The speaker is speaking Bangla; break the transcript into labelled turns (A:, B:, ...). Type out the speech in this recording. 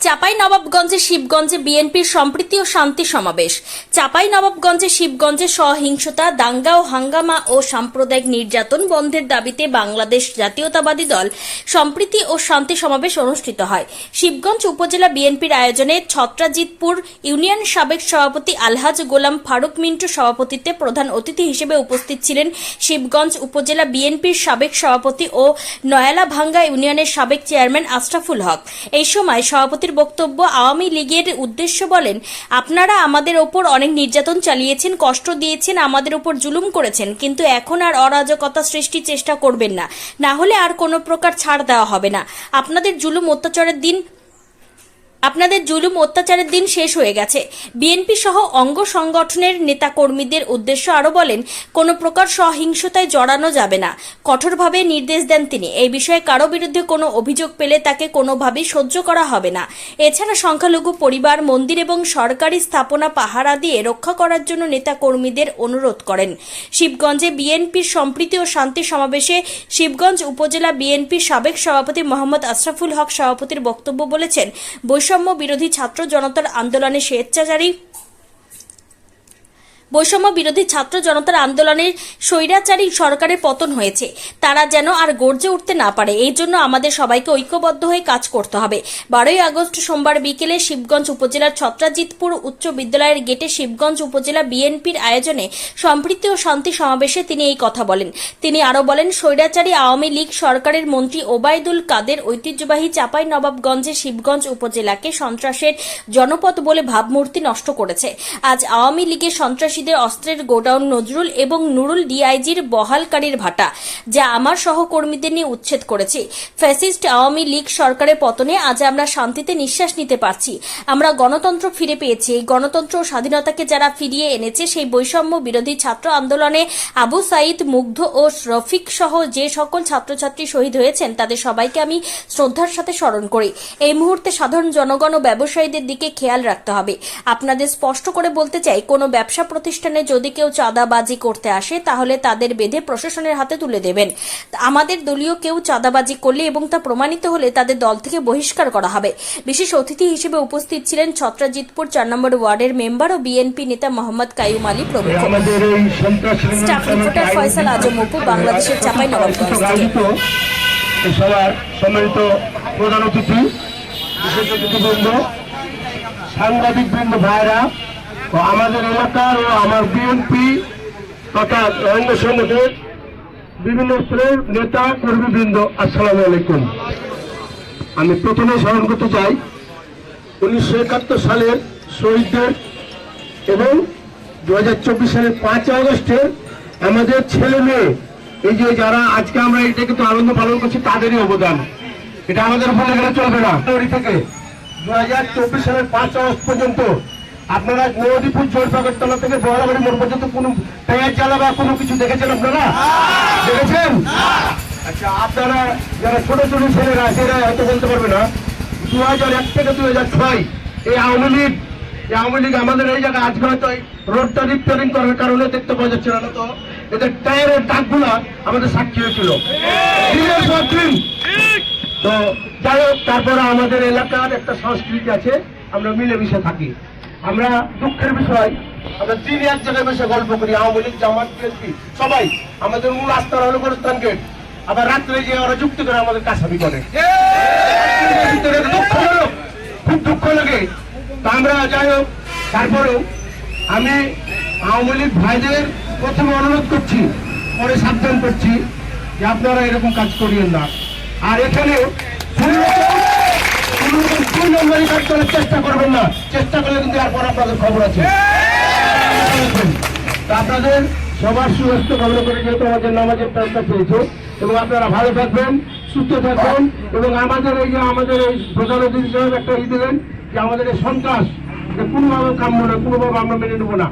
A: চাপাই নবাবগঞ্জে শিবগঞ্জে বিএনপির সম্প্রীতি ও শান্তি সমাবেশ। চাপাই নবাবগঞ্জে শিবগঞ্জে সহিংসতা, দাঙ্গা ও হাঙ্গামা ও সাম্প্রদায়িক নির্যাতন বন্ধের দাবিতে বাংলাদেশ জাতীয়তাবাদী দল সম্প্রীতি ও শান্তি সমাবেশ অনুষ্ঠিত হয়। শিবগঞ্জ উপজেলা বিএনপির আয়োজনে ছত্রাজিতপুর ইউনিয়ন সাবেক সভাপতি আলহাজ গোলাম ফারুক মিন্টু সভাপতিত্বে প্রধান অতিথি হিসেবে উপস্থিত ছিলেন শিবগঞ্জ উপজেলা বিএনপির সাবেক সভাপতি ও নয়ালা ভাঙ্গা ইউনিয়নের সাবেক চেয়ারম্যান আশরাফুল হক। এই সময় সভাপতির বক্তব্য আওয়ামী লীগের উদ্দেশ্য বলেন, আপনারা আমাদের ওপর অনেক নির্যাতন চালিয়েছেন, কষ্ট দিয়েছেন, আমাদের ওপর জুলুম করেছেন, কিন্তু এখন আর অরাজকতা সৃষ্টির চেষ্টা করবেন না। না হলে আর কোনো প্রকার ছাড় দেওয়া হবে না। আপনাদের জুলুম অত্যাচারের দিন আপনাদের জুলুম অত্যাচারের দিন শেষ হয়ে গেছে। বিএনপি সহ অঙ্গ সংগঠনের নেতাকর্মীদের উদ্দেশ্য আরও বলেন, কোনো প্রকার সহিংসতায় জড়ানো যাবে না। কঠোরভাবে নির্দেশ দেন তিনি। এই বিষয়ে কারও বিরুদ্ধে কোনো অভিযোগ পেলে তাকে কোনোভাবেই সহ্য করা হবে না। এছাড়া সংখ্যালঘু পরিবার, মন্দির এবং সরকারি স্থাপনা পাহারা দিয়ে রক্ষা করার জন্য নেতাকর্মীদের অনুরোধ করেন। শিবগঞ্জে বিএনপির সম্প্রীতি ও শান্তি সমাবেশে শিবগঞ্জ উপজেলা বিএনপির সাবেক সভাপতি মোহাম্মদ আশরাফুল হক সভাপতির বক্তব্য বলেছেন, বৈষম্য বিরোধী ছাত্র জনতার আন্দোলনে স্বেচ্ছাচারী বৈষম্য বিরোধী ছাত্র জনতার আন্দোলনের স্বৈরাচারী সরকারের পতন হয়েছে। তারা যেন আর গর্জে উঠতে না পারে। এই জন্য আমাদের সবাইকে ঐক্যবদ্ধ হয়ে কাজ করতে হবে। বারোই আগস্ট সোমবার বিকেলে শিবগঞ্জ উপজেলার ছত্রাজিতপুর উচ্চ বিদ্যালয়ের গেটে শিবগঞ্জ উপজেলা বিএনপির আয়োজনে সম্প্রীতি ও শান্তি সমাবেশে তিনি এই কথা বলেন। তিনি আরও বলেন, স্বৈরাচারী আওয়ামী লীগ সরকারের মন্ত্রী ওবায়দুল কাদের ঐতিহ্যবাহী চাপাই নবাবগঞ্জে শিবগঞ্জ উপজেলাকে সন্ত্রাসের জনপদ বলে ভাবমূর্তি নষ্ট করেছে। আজ আওয়ামী লীগের সন্ত্রাসীদের অস্ত্রের গোডাউন নজরুল এবং নুরুল ডিআইজির বহালকারীর ভাটা, যা আমার সহকর্মীদের নিয়ে উচ্ছেদ করেছে। ফ্যাসিস্ট আওয়ামী লীগ সরকারের পতনে আজ আমরা শান্তিতে নিঃশ্বাস নিতে পারছি। আমরা গণতন্ত্র ফিরে পেয়েছি। এই গণতন্ত্র ও স্বাধীনতাকে যারা ফিরিয়ে এনেছে, সেই বৈষম্য বিরোধী ছাত্র আন্দোলনে আবু সাইদ, মুগ্ধ ও রফিক সহ যে সকল ছাত্রছাত্রী শহীদ হয়েছেন, তাদের সবাইকে আমি শ্রদ্ধার সাথে স্মরণ করি। এই মুহূর্তে সাধারণ জনগণ ও ব্যবসায়ীদের দিকে খেয়াল রাখতে হবে। আপনাদের স্পষ্ট করে বলতে চাই, কোনো ব্যবসা প্রতিষ্ঠানে যদি কেউ চাঁদাবাজি করতে আসে তাহলে তাদের বেঁধে প্রশাসনের হাতে তুলে দেবেন। আমাদের দলীয় কেউ চাঁদাবাজি করলে এবং তা প্রমাণিত হলে তাদের দল থেকে বহিষ্কার করা হবে। বিশেষ অতিথি হিসেবে উপস্থিত ছিলেন ছত্রাজিতপুর চার নম্বর ওয়ার্ডের মেম্বার ও বিএনপি নেতা মোহাম্মদ কাইম আলী প্রমুখ। স্টাফ রিপোর্টার ফয়সাল আজম অপু বাংলাদেশের চাপাই নবাবগঞ্জ
B: সবার সম্মানিত প্রধান অতিথি বিশেষ অতিথিবৃন্দ সাংবাদিক বৃন্দ ভাইরা ও আমাদের এলাকার ও আমার বিএনপি তথা অঙ্গ সংগঠনের বিভিন্ন স্তরের নেতা কর্মীবৃন্দ, আসসালামু আলাইকুম। আমি প্রথমে স্মরণ করতে চাই, উনিশশো একাত্তর সালের শহীদদের এবং দু হাজার চব্বিশ সালের পাঁচই আগস্টের আমাদের ছেলে মেয়ে, এই যে যারা আজকে আমরা এটা কিন্তু আনন্দ পালন করছি, তাদেরই অবদান। এটা আমাদের উপরে গেলে চলবে না। থেকে দু হাজার চব্বিশ সালের পাঁচ আগস্ট পর্যন্ত আপনারা নদীপুর জোরপাগরতলা থেকে বহরাবাড়ি মোড় পর্যন্ত কোনো পেঁয়াজ জ্বালা বা কোনো কিছু দেখেছেন আপনারা? দেখেছেন? আচ্ছা আপনারা যারা ছোট ছোট ছেলেরা, সেরা হয়তো বলতে পারবে না। দু হাজার এক থেকে দু হাজার ছয়, এই আওয়ামী লীগ, এই আওয়ামী লীগ আমাদের এই জায়গায় আজকে হয়তো রোডটা রিপেয়ারিং করার কারণে দেখতে পাওয়া যাচ্ছে না তো? এদের টায়ারের দাগগুলা আমাদের সাক্ষী হয়েছিল। তো যাই হোক, তারপরে আমাদের এলাকার একটা সংস্কৃতি আছে, আমরা মিলেমিশে থাকি। আমরা দুঃখের বিষয়, আমরা এক জায়গায় বসে গল্প করি, আওয়ামী লীগ, জামাত, বিএনপি, সবাই। আমাদের মূল আস্থার হলো গোরস্থান গেট। আবার রাত্রে যে ওরা যুক্তি করে আমাদের কাছাবি করে খুব দুঃখ লাগে। তা আমরা যাই হোক, তারপরেও আমি আওয়ামী লীগ ভাইদের প্রথমে অনুরোধ করছি, পরে সাবধান করছি যে আপনারা এরকম কাজ করিয়েন না। আর এখানে কোনো দুই নম্বরী কাজ করার চেষ্টা করবেন না। চেষ্টা করলে কিন্তু এরপর আপনাদের খবর আছে। আপনাদের সবার সুস্বাস্থ্য কামনা করে যেহেতু আমাদের নামাজের টাইমটা পেয়েছে এবং আপনারা ভালো থাকবেন, সুস্থ থাকবেন, এবং আমাদের এই যে আমাদের এই প্রধান অতিথি সাহেব একটা ই দিলেন যে আমাদের এই সন্ত্রাস কোনোভাবে কাম্য না কোনোভাবে আমরা মেনে নেব না।